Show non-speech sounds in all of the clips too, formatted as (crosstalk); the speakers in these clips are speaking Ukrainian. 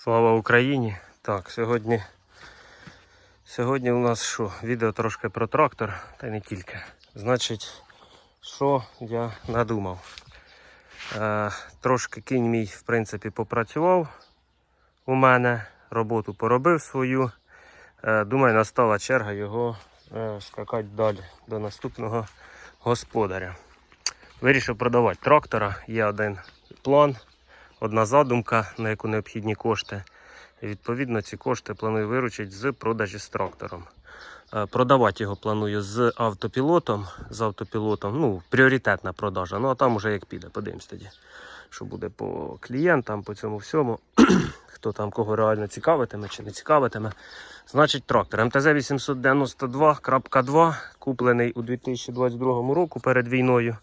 Слава Україні! Так, сьогодні, сьогодні у нас що? Відео трошки про трактор, та не тільки. Значить, що я надумав? Е, трошки кінь мій, в принципі, попрацював у мене, роботу поробив свою. Е, думаю, настала черга його е, скакати далі до наступного господаря. Вирішив продавати трактора. Є один план, одна задумка, на яку необхідні кошти. І відповідно ці кошти планую виручити з продажі з трактором. Е, Продавати його планую з автопілотом. З автопілотом, ну, пріоритетна продажа. Ну а там уже як піде, подивимось тоді. Що буде по клієнтам, по цьому всьому. (clears throat) Хто там кого реально цікавитиме чи не цікавитиме. Значить, трактор МТЗ 892.2, куплений у 2022 року перед війною.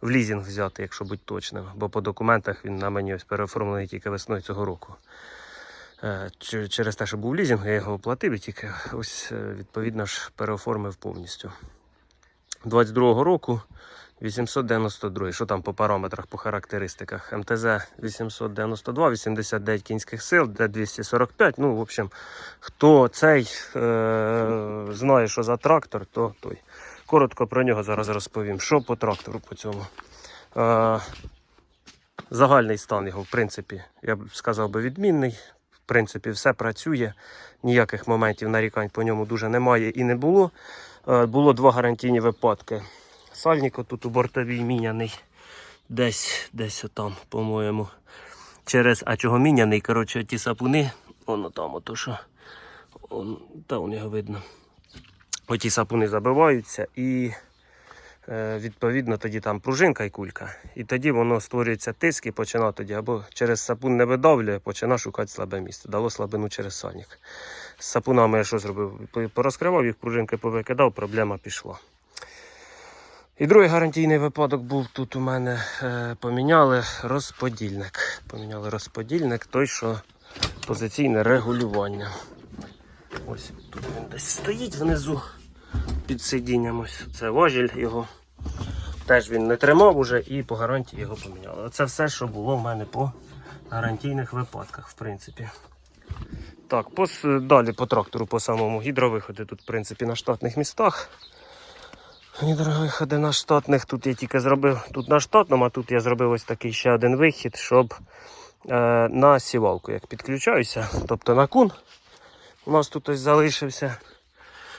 В лізінг взяти, якщо бути точним, бо по документах він на мені ось переоформлений тільки весною цього року. Е, Через те, що був лізінг, я його оплатив і тільки ось е, відповідно ж переоформив повністю. 22-го року 892. Що там по параметрах, по характеристиках? МТЗ 892, 89 кінських сил, де 245. Ну, в общем, хто цей е- знає, що за трактор, то той. Коротко про нього зараз розповім. Що по трактору по цьому? Е- загальний стан його, в принципі, я б сказав би відмінний. В принципі, все працює. Ніяких моментів нарікань по ньому дуже немає і не було. Е, Було два гарантійні випадки. Сальник тут у бортовій міняний. Десь, десь отам, по-моєму. Через, а чого міняний? Коротше, ті сапуни, воно там, ото що. Он, та он його видно. Оті сапуни забиваються і е, відповідно тоді там пружинка і кулька. І тоді воно створюється тиск і починає тоді або через сапун не видавлює, починає шукати слабе місце. Дало слабину через сальник. З сапунами я що зробив? Порозкривав їх, пружинки повикидав, проблема пішла. І другий гарантійний випадок був тут у мене. Е, поміняли розподільник. Поміняли розподільник, той, що позиційне регулювання. Ось тут він десь стоїть внизу під сидінням. Ось це важіль його. Теж він не тримав уже і по гарантії його поміняли. Оце все, що було в мене по гарантійних випадках, в принципі. Так, по, далі по трактору, по самому гідровиходи тут, в принципі, на штатних містах. Гідровиходи на штатних тут я тільки зробив тут на штатному, а тут я зробив ось такий ще один вихід, щоб е, на сівалку як підключаюся, тобто на кун. У нас тут ось залишився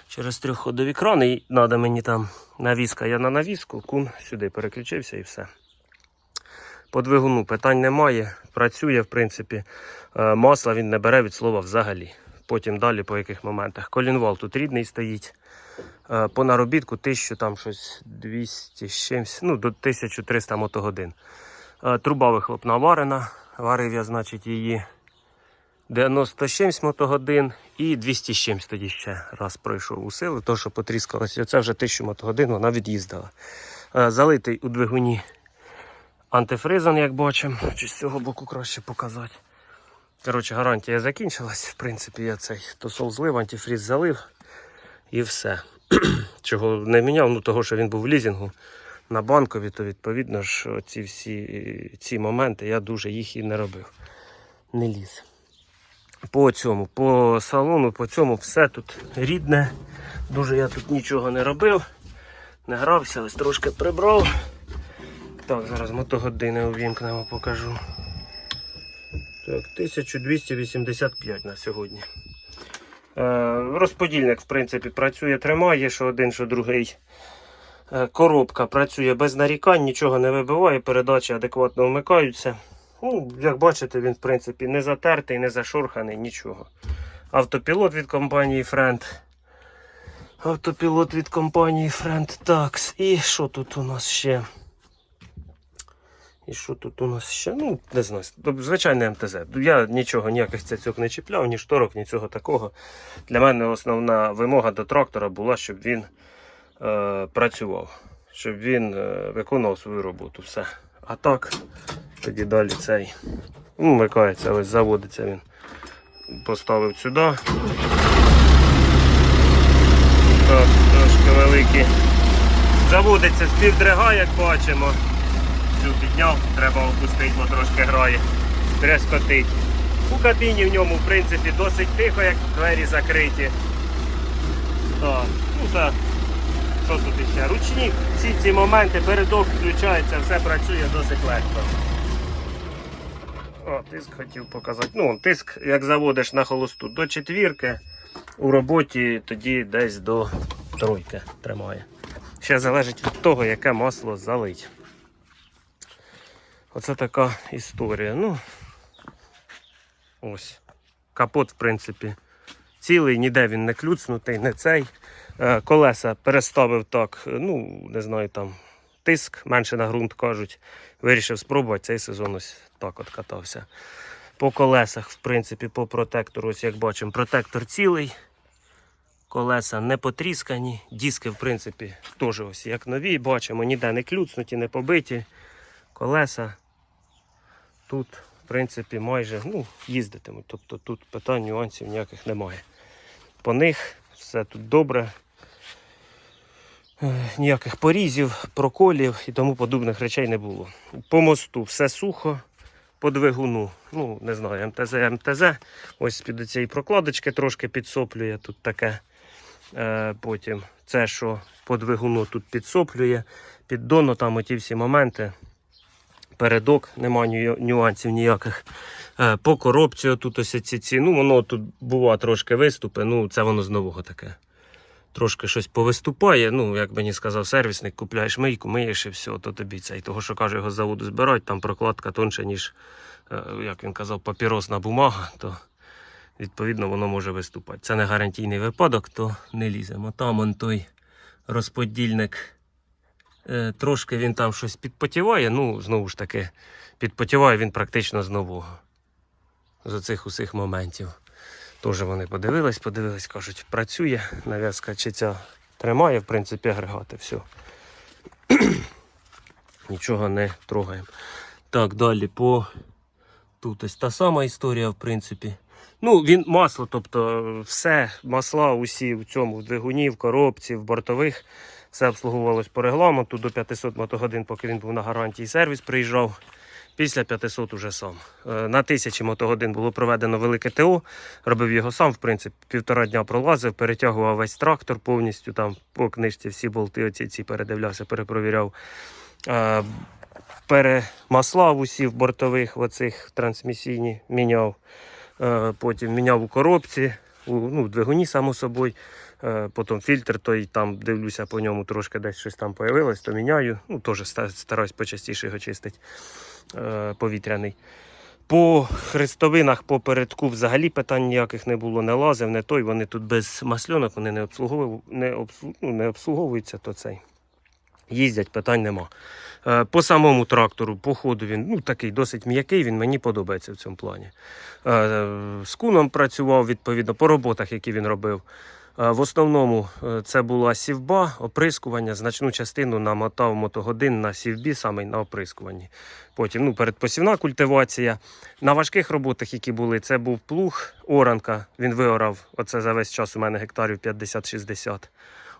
через трьохходові крани. І треба мені там навіска, я на навіску, кун сюди переключився і все. По двигуну питань немає. Працює, в принципі. Е, Масла він не бере від слова взагалі. Потім далі по яких моментах. Колінвал тут рідний стоїть. Е, По наробітку 1000 там щось 200 з ну до 1300 мотогодин. Е, Труба вихлопна варена. Варив я, значить, її 90 з чимсь мотогодин і 200 з чимсь тоді ще раз пройшов у силу, то що потріскалося. Оце вже 1000 мотогодин вона від'їздила. Е, Залитий у двигуні антифризом, як бачимо. Чи з цього боку краще показати. Коротше, гарантія закінчилась. В принципі, я цей тосол злив, антифріз залив і все. (clears throat) Чого не міняв, ну того, що він був в лізінгу на банкові, то відповідно ж ці всі ці моменти я дуже їх і не робив. Не ліз. По цьому, по салону, по цьому все тут рідне. Дуже я тут нічого не робив. Не грався, ось трошки прибрав. Так, зараз мотогодини увімкнемо, покажу. Так, 1285 на сьогодні. Е, розподільник, в принципі, працює, тримає, що один, що другий. Е, коробка працює без нарікань, нічого не вибиває, передачі адекватно вмикаються. Ну, як бачите, він, в принципі, не затертий, не зашурханий, нічого. Автопілот від компанії Friend. Автопілот від компанії Friend Tax. І що тут у нас ще? І що тут у нас ще? Ну, не знаю. Звичайне МТЗ. Я нічого, ніяких цяцьок не чіпляв, ні шторок, нічого такого. Для мене основна вимога до трактора була, щоб він е, працював, щоб він е, виконував свою роботу. Все. А так, тоді далі цей. Ну, вмикається, ось заводиться він. Поставив сюди. Так, трошки великий. Заводиться з півдрига, як бачимо. Цю підняв, треба опустити, бо трошки грає. Трескотить. У кабіні в ньому, в принципі, досить тихо, як двері закриті. Так, ну так. Що тут іще? Ручні всі ці моменти, передок включається, все працює досить легко. О, тиск хотів показати. Ну, тиск, як заводиш на холосту до четвірки, у роботі тоді десь до тройки тримає. Ще залежить від того, яке масло залить. Оце така історія. Ну, ось. Капот, в принципі, цілий, ніде він не клюцнутий, не цей. Е, Колеса переставив так, е, ну, не знаю, там тиск, менше на ґрунт кажуть. Вирішив спробувати цей сезон ось так от катався. По колесах, в принципі, по протектору, ось як бачимо, протектор цілий. Колеса не потріскані, диски, в принципі, теж ось як нові, бачимо, ніде не клюцнуті, не побиті. Колеса тут, в принципі, майже ну, їздитимуть. Тобто тут питань, нюансів ніяких немає. По них все тут добре. Е, Ніяких порізів, проколів і тому подобних речей не було. По мосту все сухо, по двигуну, ну не знаю, МТЗ, МТЗ. Ось під цієї прокладочки трошки підсоплює тут таке. Е, потім це, що по двигуну тут підсоплює, піддону, там оті всі моменти. Передок, нема ню- нюансів ніяких. Е, по коробці тут ось ці ці. Ну, воно тут бува трошки виступи, ну це воно з нового таке. Трошки щось повиступає. Ну, як мені сказав сервісник, купляєш мийку, миєш і все, то тобі цей. Того, що каже, його заводу збирають, там прокладка тонша, ніж, е, як він казав, папіросна бумага, то відповідно воно може виступати. Це не гарантійний випадок, то не ліземо. Там он той розподільник. Е, Трошки він там щось підпотіває, ну, знову ж таки, підпотіває він практично з нового. З оцих усіх моментів. Теж вони подивились, подивились, кажуть, працює, нав'язка чи ця тримає, в принципі, агрегати, все. (clears throat) Нічого не трогаємо. Так, далі по. Тут ось та сама історія, в принципі. Ну, він масло, тобто все, масла усі в цьому в двигуні, в коробці, в бортових. Все обслуговувалось по регламенту до 500 мотогодин, поки він був на гарантії сервіс, приїжджав. Після 500 уже сам. Е, На тисячі мотогодин було проведено велике ТО, робив його сам, в принципі, півтора дня пролазив, перетягував весь трактор повністю, там по книжці всі болти оці ці передивлявся, перепровіряв. Е, Перемаслав усі в бортових, оцих трансмісійні міняв. Е, Потім міняв у коробці, у, ну, в двигуні, само собою. Е, Потім фільтр, той там дивлюся по ньому, трошки десь щось там появилось, то міняю. Ну, теж стараюсь почастіше його чистити е, повітряний. По хрестовинах, по передку взагалі питань ніяких не було, не лазив, не той. Вони тут без масльонок, вони не, обслуговують, не, обслу- ну, не обслуговуються, то цей. Їздять, питань нема. Е, По самому трактору, по ходу він ну, такий досить м'який, він мені подобається в цьому плані. З куном працював відповідно по роботах, які він робив. Е, В основному е, це була сівба, оприскування. Значну частину намотав мотогодин на сівбі, саме на оприскуванні. Потім ну, передпосівна культивація. На важких роботах, які були, це був плуг, оранка. Він виорав. Оце за весь час у мене гектарів 50-60.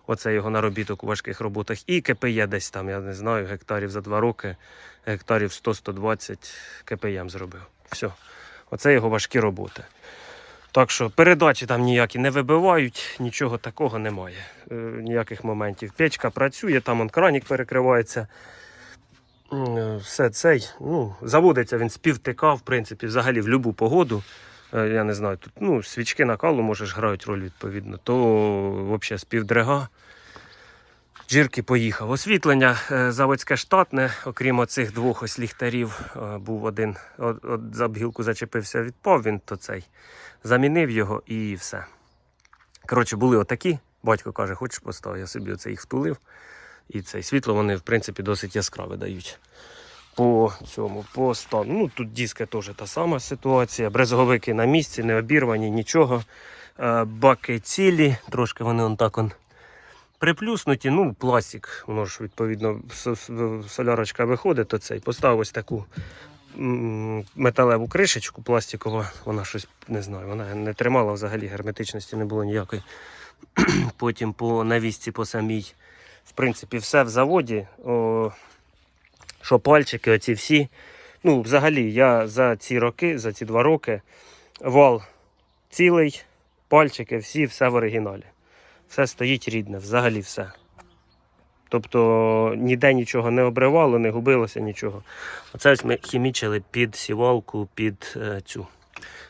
Оце його наробіток у важких роботах. І КПЄ десь там, я не знаю, гектарів за два роки, гектарів 100-120 КПЄм зробив. Все. Оце його важкі роботи. Так що передачі там ніякі не вибивають, нічого такого немає. Е, ніяких моментів. Печка працює, там он кранік перекривається. Е, Все цей. Ну, заводиться він з в принципі, взагалі в будь-яку погоду. Е, Я не знаю, тут ну, свічки накалу можеш грають роль відповідно, то взагалі з. Джирки поїхав. Освітлення е, заводське штатне, окрім оцих двох ось ліхтарів, е, був один, от, от за бгілку зачепився, відпав він, цей. Замінив його і все. Коротше, були отакі. Батько каже, хочеш поставити, я собі оце їх втулив. І цей світло вони, в принципі, досить яскраве дають. По цьому, по стану. Ну, тут диски теж та сама ситуація. Брезговики на місці, не обірвані, нічого. Е, Баки цілі, трошки вони он так он приплюснуті. Ну, пластик, воно ж відповідно со- со- солярочка виходить, то цей. Поставив ось таку металеву кришечку пластикову, вона щось не знаю, вона не тримала взагалі, герметичності не було ніякої. (clears throat) Потім по навісці по самій. В принципі, все в заводі. О, що пальчики, оці всі. Ну, взагалі, я за ці роки, за ці два роки Вал цілий, пальчики, всі, все в оригіналі. Все стоїть рідне, взагалі все. Тобто ніде нічого не обривало, не губилося нічого. Оце ось ми хімічили під сівалку, під е, цю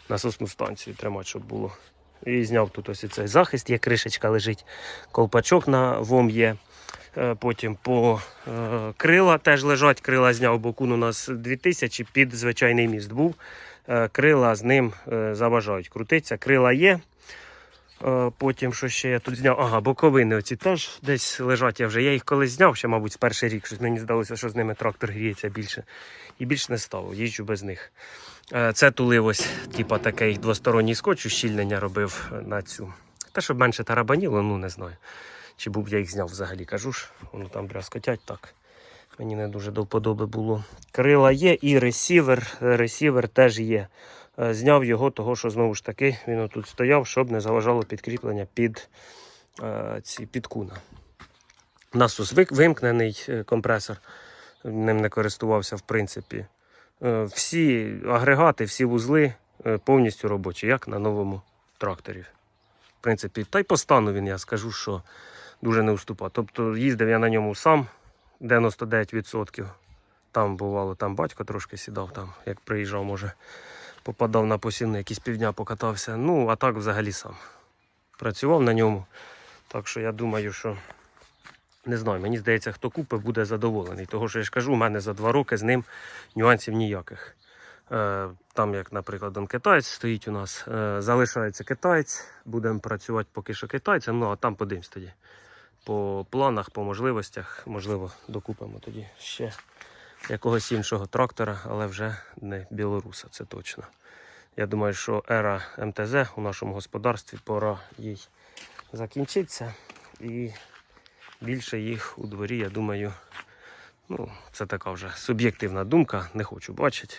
насосну станцію тримати, щоб було. І зняв тут ось цей захист, є кришечка лежить, колпачок на вом є. Е, Потім по е, крила теж лежать. Крила зняв бокун у нас 2000 під звичайний міст був. Крила з ним заважають крутиться. Крила є. Е, Потім, що ще я тут зняв? Ага, боковини оці теж десь лежать. Я вже я їх колись зняв, ще, мабуть, з перший рік. Щось мені здалося, що з ними трактор гріється більше. І більш не став, їжджу без них. Е, Це тулив ось, типа такий двосторонній скотч, ущільнення робив на цю. Те, щоб менше тарабаніло, ну не знаю. Чи був я їх зняв взагалі, кажу ж, воно там брязкотять так. Мені не дуже до вподоби було. Крила є і ресівер. Ресівер теж є. Е, Зняв його, того, що знову ж таки він отут стояв, щоб не заважало підкріплення під, е, ці, під куна. Насос вик- вимкнений е, компресор, ним не користувався в принципі. Всі агрегати, всі вузли повністю робочі, як на новому тракторі. В принципі, та й по стану він, я скажу, що дуже не уступав. Тобто їздив я на ньому сам 99%. Там бувало, там батько трошки сідав, там, як приїжджав, може, попадав на посівний, якісь півдня покатався. Ну, а так взагалі сам. Працював на ньому. Так що я думаю, що не знаю, мені здається, хто купить, буде задоволений. Того, що я ж кажу, у мене за два роки з ним нюансів ніяких. Е, Там, як, наприклад, он китаєць стоїть у нас, е, залишається китаєць, будемо працювати поки що китайцем, ну а там подивимось тоді. По планах, по можливостях, можливо, докупимо тоді ще якогось іншого трактора, але вже не білоруса, це точно. Я думаю, що ера МТЗ у нашому господарстві пора їй закінчиться. І більше їх у дворі, я думаю, ну, це така вже суб'єктивна думка, не хочу бачити.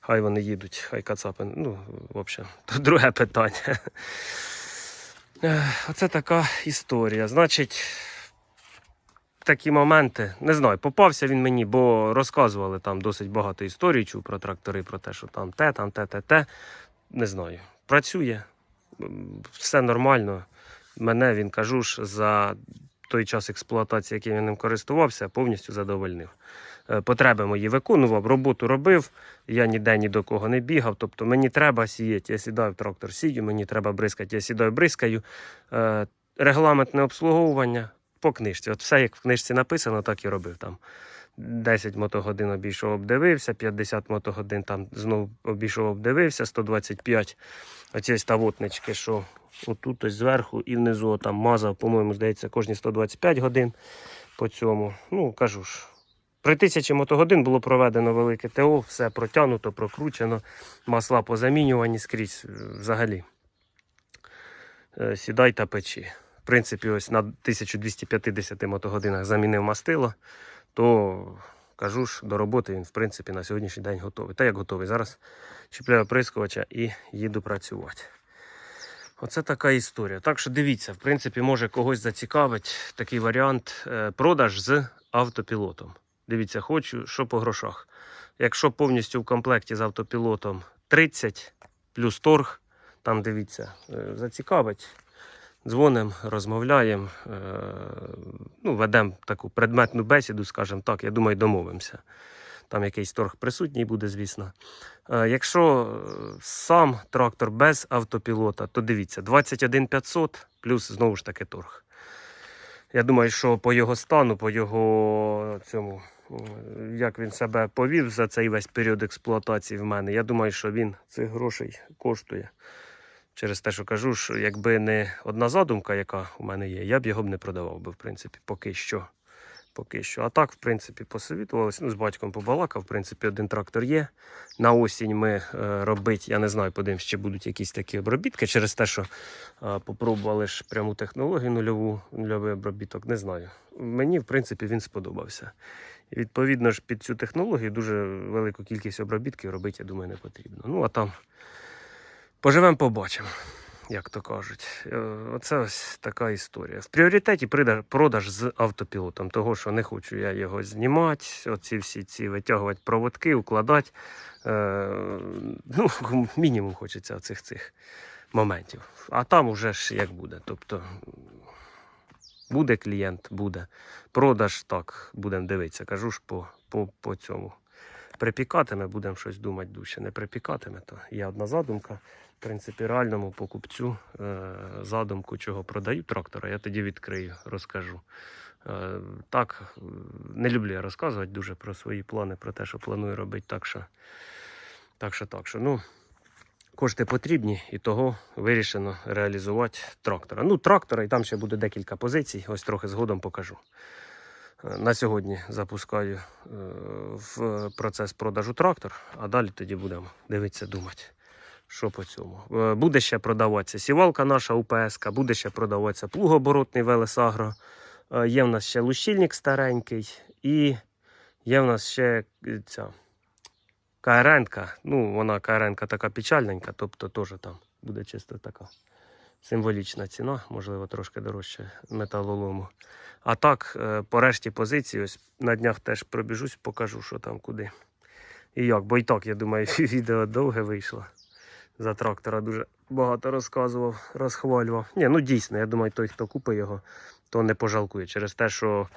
Хай вони їдуть, хай кацапи. Ну, в общем, (laughs) то друге питання. Оце така історія. Значить, такі моменти. Не знаю, попався він мені, бо розказували там досить багато історій чув про трактори, про те, що там те, там те, те, те. Не знаю. Працює, все нормально. Мене він кажу ж за той час експлуатації, яким я ним користувався, повністю задовольнив. Е, Потреби мої виконував, роботу робив, я ніде ні до кого не бігав. Тобто мені треба сіяти, я сідаю в трактор сію, мені треба бризкати, я сідаю бризкаю. Е, Регламентне обслуговування по книжці. От все, як в книжці написано, так і робив там. 10 мотогодин обійшов, обдивився, 50 мотогодин там знову обійшов, обдивився, 125. Оці ось тавотнички, що отут ось зверху і внизу там мазав, по-моєму, здається, кожні 125 годин по цьому. Ну, кажу ж. При тисячі мотогодин було проведено велике ТО, все протягнуто, прокручено, масла позамінювані скрізь е, взагалі. Е, Сідай та печі. В принципі, ось на 1250 мотогодинах замінив мастило, то кажу ж, до роботи він, в принципі, на сьогоднішній день готовий. Та як готовий. Зараз чіпляю оприскувача і їду працювати. Оце така історія. Так що дивіться, в принципі, може когось зацікавить такий варіант е, продаж з автопілотом. Дивіться, хочу, що по грошах. Якщо повністю в комплекті з автопілотом 30 плюс торг, там дивіться, е, зацікавить. Дзвонимо, розмовляємо, е, ну, ведемо таку предметну бесіду, скажімо так, я думаю, домовимося. Там якийсь торг присутній буде, звісно. Е, Якщо е, сам трактор без автопілота, то дивіться, 21 500 плюс знову ж таки торг. Я думаю, що по його стану, по його цьому, як він себе повів за цей весь період експлуатації в мене, я думаю, що він цих грошей коштує. Через те, що кажу, що якби не одна задумка, яка у мене є, я б його б не продавав би, в принципі, поки що. Поки що. А так, в принципі, посовітувалися. Ну, з батьком побалакав. В принципі, один трактор є. На осінь ми е, робить, я не знаю, подивимось, чи будуть якісь такі обробітки через те, що е, попробували ж пряму технологію нульову, нульовий обробіток. Не знаю. Мені, в принципі, він сподобався. І відповідно ж під цю технологію дуже велику кількість обробітків робити, я думаю, не потрібно. Ну, а там поживемо, побачимо. як то кажуть. Е, Оце ось така історія. В пріоритеті продаж з автопілотом, того, що не хочу я його знімати, оці всі ці витягувати проводки, укладати. Е, ну, (laughs) мінімум хочеться цих цих моментів. А там уже ж як буде. Тобто буде клієнт, буде. Продаж так, будемо дивитися. Кажу ж по, по, по цьому. Припікатиме, будемо щось думати дужче. Не припікатиме, то є одна задумка. В принципі, реальному покупцю е, задумку, чого продаю трактора, я тоді відкрию, розкажу. Е, так, не люблю я розказувати дуже про свої плани, про те, що планую робити. Так що, так що, так що. Ну, кошти потрібні, і того вирішено реалізувати трактора. Ну, трактора, і там ще буде декілька позицій, ось трохи згодом покажу. На сьогодні запускаю е, в процес продажу трактор, а далі тоді будемо дивитися, думати, що по цьому. Е, Буде ще продаватися сівалка наша УПС, буде ще продаватися плугооборотний Велесагро. Е, Є в нас ще лущильник старенький, і є в нас ще ця КРНка. Ну, вона КРНка така печальненька, тобто теж там буде чисто така символічна ціна, можливо, трошки дорожче металолому. А так, е, по решті позиції, ось на днях теж пробіжусь, покажу, що там куди. І як, бо і так, я думаю, (laughs) відео довге вийшло. За трактора дуже багато розказував, розхвалював. Ні, ну дійсно, я думаю, той, хто купить його, то не пожалкує через те, що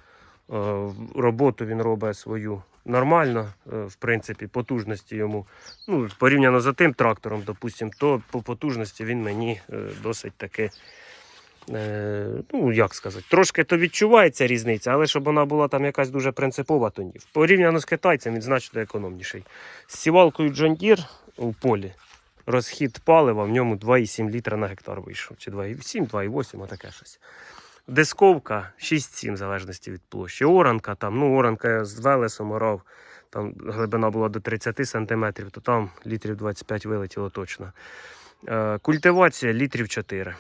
роботу він робить свою нормально, е, в принципі, потужності йому. Ну, порівняно за тим трактором, допустим, то по потужності він мені е, досить таки. Е, ну, як сказати, трошки то відчувається різниця, але щоб вона була там якась дуже принципова, то ні. Порівняно з китайцем, він значно економніший. З сівалкою John Deere у полі розхід палива в ньому 2,7 літра на гектар вийшов. Чи 2,7, 2,8, отаке щось. Дисковка 6-7 в залежності від площі. Оранка там, ну, оранка я з Велесом орав, там глибина була до 30 см, то там літрів 25 вилетіло точно. Е, культивація літрів 4.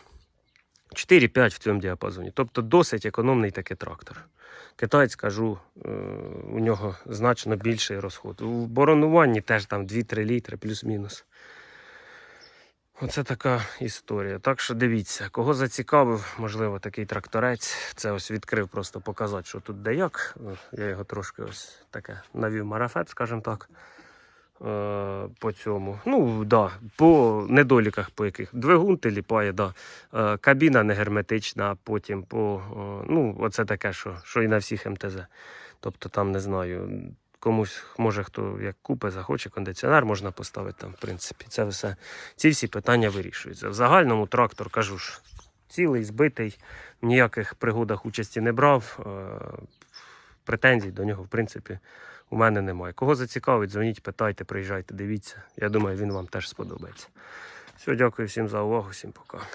4-5 в цьому діапазоні. Тобто досить економний такий трактор. Китаєць, кажу, е, у нього значно більший розход. У боронуванні теж там 2-3 літри плюс-мінус. Оце така історія. Так що дивіться, кого зацікавив, можливо, такий тракторець. Це ось відкрив просто показати, що тут де як. Е, Я його трошки ось таке навів марафет, скажімо так. е, По цьому. Ну, да, по недоліках, по яких двигун теліпає, да. Е, Кабіна не герметична, а потім по. е, Ну, оце таке, що, що і на всіх МТЗ. Тобто там не знаю. Комусь, може, хто як купить, захоче кондиціонер, можна поставити там, в принципі. Це все. Ці всі питання вирішуються. В загальному трактор, кажу ж, цілий, збитий, в ніяких пригодах участі не брав. Е, Претензій до нього, в принципі, у мене немає. Кого зацікавить, дзвоніть, питайте, приїжджайте, дивіться. Я думаю, він вам теж сподобається. Все, дякую всім за увагу, всім пока.